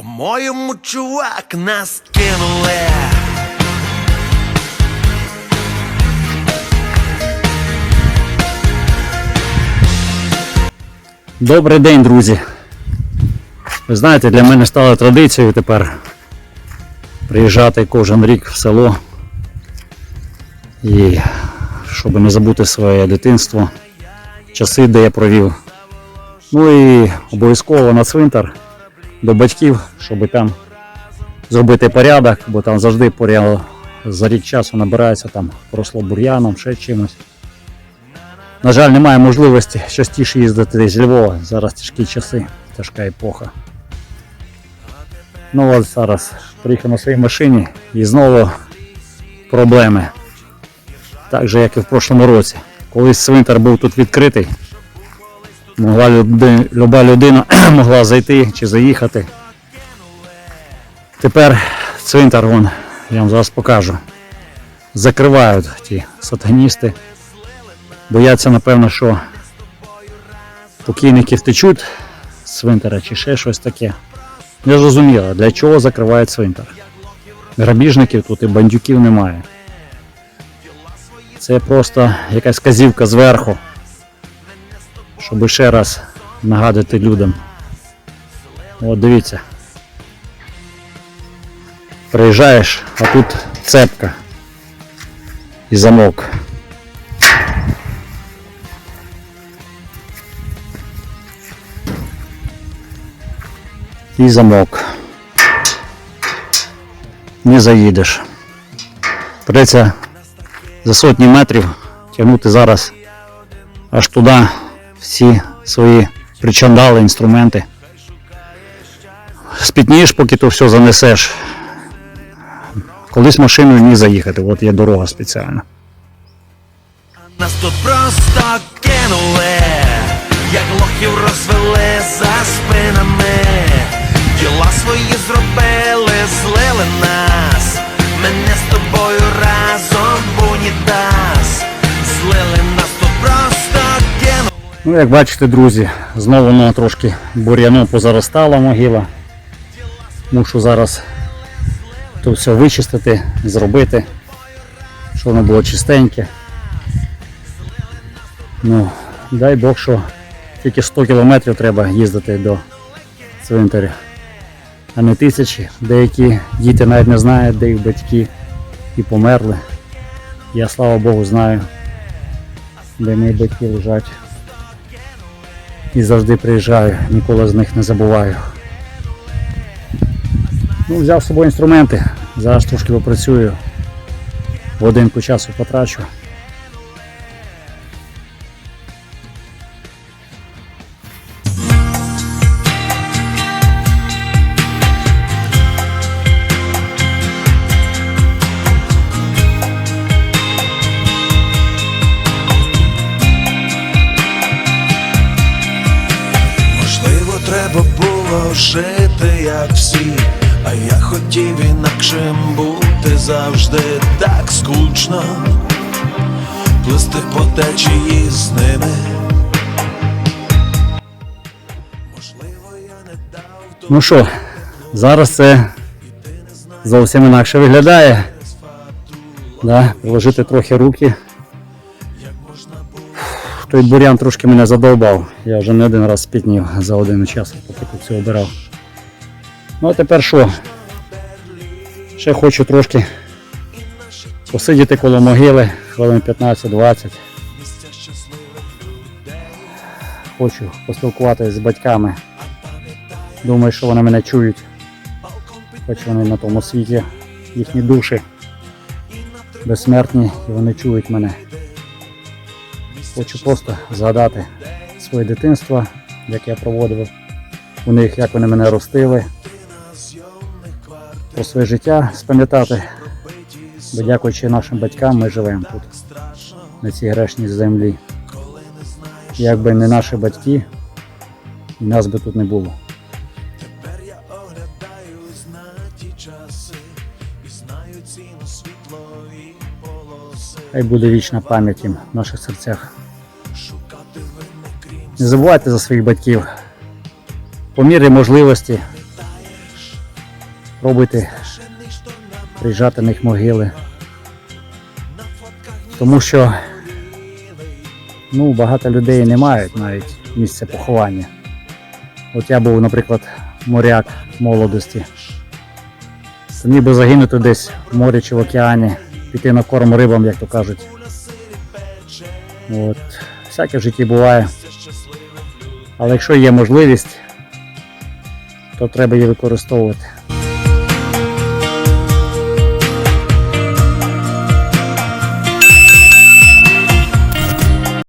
По-моєму, чувак, нас кинули. Добрий день, друзі. Ви знаєте, для мене стало традицією тепер приїжджати кожен рік в село. І щоб не забути своє дитинство, часи, де я провів. Ну і обов'язково на цвинтар до батьків, щоб там зробити порядок, бо там завжди порядок за рік часу набирається там просло бур'яном, ще чимось. На жаль, немає можливості частіше їздити з Львова. Зараз тяжкі часи, тяжка епоха. Ну от зараз приїхав на своїй машині і знову проблеми. Так же, як і в прошлому році. Колись цвинтар був тут відкритий. Могла люба людина могла зайти чи заїхати. Тепер цвинтар, вон, я вам зараз покажу. Закривають ті сатаністи. Бояться, напевно, що покійники втечуть з цвинтара чи ще щось таке. Не зрозуміло, для чого закривають цвинтар. Грабіжників тут і бандюків немає. Це просто якась казівка зверху, щоб ще раз нагадати людям. От дивіться. Приїжджаєш, а тут цепка і замок. і замок. Не заїдеш. Придеться за сотні метрів тягнути зараз аж туди всі свої причандали, інструменти. Спітнієш, поки то все занесеш. Колись машиною не заїхати, от є дорога спеціальна. Нас тут просто кинули, як лохів розвели за спинами. Діла свої зробили, злили нас. Мене з тобою разом Ну, як бачите, друзі, знову воно трошки бур'яном позаростала могила. Мушу зараз то все вичистити, зробити, щоб воно було чистеньке. Ну, дай Бог, що тільки 100 кілометрів треба їздити до цвинтаря, а не тисячі. Деякі діти навіть не знають, де їх батьки і померли. Я слава Богу знаю, де мої батьки лежать і завжди приїжджаю, ніколи з них не забуваю. Ну, взяв з собою інструменти, зараз трошки попрацюю, годинку часу потрачу. Жити, як всі, а я хотів інакшим бути завжди так скучно, плисти по течії з ними. Можливо, я не дав Ну що, зараз це зовсім інакше виглядає. Да, приложити трохи руки. Той бурян трошки мене задовбав. Я вже не один раз спітнів за годину часу, поки тут все обирав. Ну а тепер що? Ще хочу трошки посидіти коло могили, хвилин 15-20. Хочу поспілкуватися з батьками. Думаю, що вони мене чують. Хоч вони на тому світі, їхні душі безсмертні і вони чують мене. Хочу просто згадати своє дитинство, як я проводив у них, як вони мене ростили. Про своє життя спам'ятати. Бо дякуючи нашим батькам ми живемо тут, на цій грешній землі. Якби не наші батьки, нас би тут не було. Тепер я. Хай буде вічна пам'ять їм в наших серцях. Не забувайте за своїх батьків. По мірі можливості Пробуйте приїжджати на їх могили. Тому що ну, багато людей не мають навіть місця поховання. От я був, наприклад, моряк молодості. Міг би загинути десь в морі чи в океані, піти на корм рибам, як то кажуть. От. Всяке в житті буває. Але якщо є можливість, то треба її використовувати.